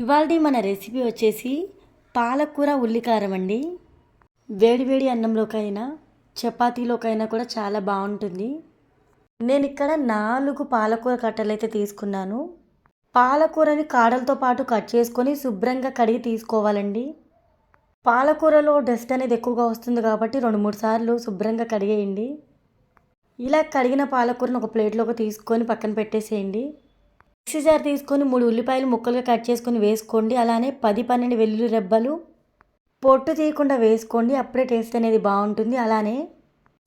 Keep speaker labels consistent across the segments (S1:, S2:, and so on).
S1: ఇవాళ మన రెసిపీ వచ్చేసి పాలకూర ఉల్లికారం అండి వేడివేడి అన్నంలోకైనా చపాతీలోకైనా కూడా చాలా బాగుంటుంది. నేను ఇక్కడ నాలుగు పాలకూర కట్టలు అయితే తీసుకున్నాను. పాలకూరని కాడలతో పాటు కట్ చేసుకొని శుభ్రంగా కడిగి తీసుకోవాలండి. పాలకూరలో డస్ట్ అనేది ఎక్కువగా వస్తుంది కాబట్టి రెండు మూడు సార్లు శుభ్రంగా కడిగేయండి. ఇలా కడిగిన పాలకూరను ఒక ప్లేట్లోకి తీసుకొని పక్కన పెట్టేసేయండి. మిక్సీ జార్ తీసుకొని మూడు ఉల్లిపాయలు ముక్కలుగా కట్ చేసుకొని వేసుకోండి. అలానే పది పన్నెండు వెల్లుల్లి రెబ్బలు పొట్టు తీయకుండా వేసుకోండి. అప్పుడే టేస్ట్ అనేది బాగుంటుంది. అలానే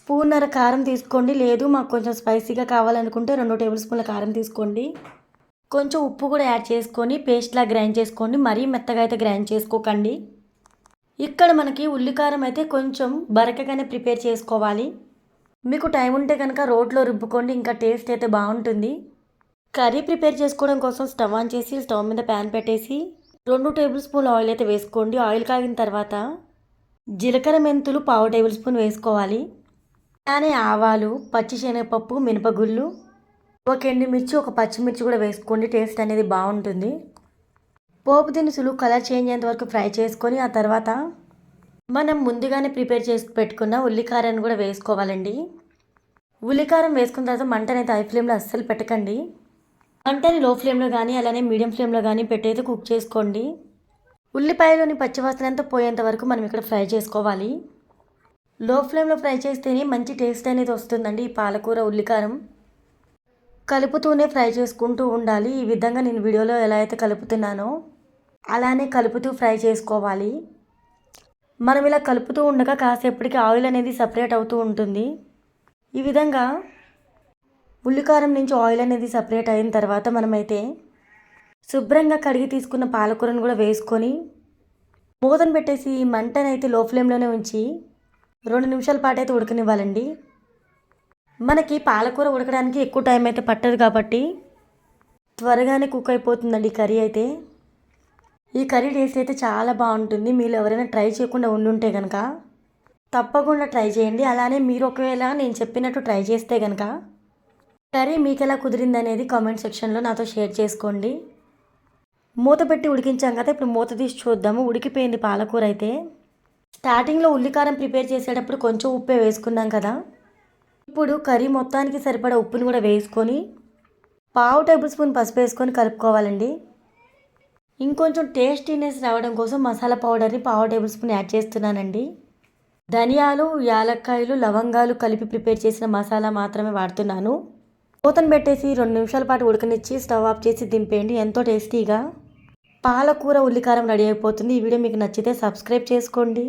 S1: స్పూన్నర కారం తీసుకోండి. లేదు మాకు కొంచెం స్పైసీగా కావాలనుకుంటే రెండు టేబుల్ స్పూన్ల కారం తీసుకోండి. కొంచెం ఉప్పు కూడా యాడ్ చేసుకొని పేస్ట్లా గ్రైండ్ చేసుకోండి. మరీ మెత్తగా అయితే గ్రైండ్ చేసుకోకండి. ఇక్కడ మనకి ఉల్లికారం అయితే కొంచెం బరకగానే ప్రిపేర్ చేసుకోవాలి. మీకు టైం ఉంటే కనుక రోట్లో రుబ్బుకోండి. ఇంకా టేస్ట్ అయితే బాగుంటుంది. కర్రీ ప్రిపేర్ చేసుకోవడం కోసం స్టవ్ ఆన్ చేసి స్టవ్ మీద ప్యాన్ పెట్టేసి రెండు టేబుల్ స్పూన్ ఆయిల్ అయితే వేసుకోండి. ఆయిల్ కాగిన తర్వాత జీలకర్ర మెంతులు పావు టేబుల్ స్పూన్ వేసుకోవాలి. అలానే ఆవాలు పచ్చి శనగపప్పు మినపగుళ్ళు ఒక ఎండుమిర్చి ఒక పచ్చిమిర్చి కూడా వేసుకోండి. టేస్ట్ అనేది బాగుంటుంది. పోపు దినుసులు కలర్ చేంజ్ అయ్యేంత వరకు ఫ్రై చేసుకొని ఆ తర్వాత మనం ముందుగానే ప్రిపేర్ చేసి పెట్టుకున్న ఉల్లికారాన్ని కూడా వేసుకోవాలండి. ఉల్లికారం వేసుకున్న తర్వాత మంటనైతే ఐ ఫ్లేమ్లో అస్సలు పెట్టకండి. మంటని లో ఫ్లేమ్లో కానీ అలానే మీడియం ఫ్లేమ్లో కానీ పెట్టయితే కుక్ చేసుకోండి. ఉల్లిపాయలోని పచ్చివాసన అంతా పోయేంత వరకు మనం ఇక్కడ ఫ్రై చేసుకోవాలి. లో ఫ్లేమ్లో ఫ్రై చేస్తేనే మంచి టేస్ట్ అనేది వస్తుందండి ఈ పాలకూర ఉల్లికారం. కలుపుతూనే ఫ్రై చేసుకుంటూ ఉండాలి. ఈ విధంగా నేను వీడియోలో ఎలా అయితే కలుపుతున్నానో అలానే కలుపుతూ ఫ్రై చేసుకోవాలి. మనం ఇలా కలుపుతూ ఉండగా కాసేపటికి ఆయిల్ అనేది సపరేట్ అవుతూ ఉంటుంది. ఈ విధంగా ఉల్లికారం నుంచి ఆయిల్ అనేది సపరేట్ అయిన తర్వాత మనమైతే శుభ్రంగా కడిగి తీసుకున్న పాలకూరను కూడా వేసుకొని మూతను పెట్టేసి మంటనైతే లో ఫ్లేమ్లోనే ఉంచి రెండు నిమిషాల పాటు అయితే ఉడకనివ్వాలండి. మనకి పాలకూర ఉడకడానికి ఎక్కువ టైం అయితే పట్టదు కాబట్టి త్వరగానే కుక్ అయిపోతుందండి ఈ కర్రీ అయితే. ఈ కర్రీ టేస్ట్ అయితే చాలా బాగుంటుంది. మీరు ఎవరైనా ట్రై చేయకుండా ఉండుంటే కనుక తప్పకుండా ట్రై చేయండి. అలానే మీరు ఒకవేళ నేను చెప్పినట్టు ట్రై చేస్తే కనుక కర్రీ మీకు ఎలా కుదిరింది అనేది కామెంట్ సెక్షన్లో నాతో షేర్ చేసుకోండి. మూత పెట్టి ఉడికించాం కదా ఇప్పుడు మూత తీసి చూద్దాము. ఉడికిపోయింది పాలకూర అయితే. స్టార్టింగ్లో ఉల్లికారం ప్రిపేర్ చేసేటప్పుడు కొంచెం ఉప్పే వేసుకున్నాం కదా. ఇప్పుడు కర్రీ మొత్తానికి సరిపడా ఉప్పుని కూడా వేసుకొని పావు టేబుల్ స్పూన్ పసుపు వేసుకొని కలుపుకోవాలండి. ఇంకొంచెం టేస్టీనెస్ రావడం కోసం మసాలా పౌడర్ని పావు టేబుల్ స్పూన్ యాడ్ చేస్తున్నానండి. ధనియాలు యాలక్కాయలు లవంగాలు కలిపి ప్రిపేర్ చేసిన మసాలా మాత్రమే వాడుతున్నాను. మూతను పెట్టేసి రెండు నిమిషాల పాటు ఉడకనిచ్చి స్టవ్ ఆఫ్ చేసి దింపేయండి. ఎంతో టేస్టీగా. పాలకూర ఉల్లికారం రెడీ అయిపోతుంది. ఈ వీడియో మీకు నచ్చితే సబ్స్క్రైబ్ చేసుకోండి.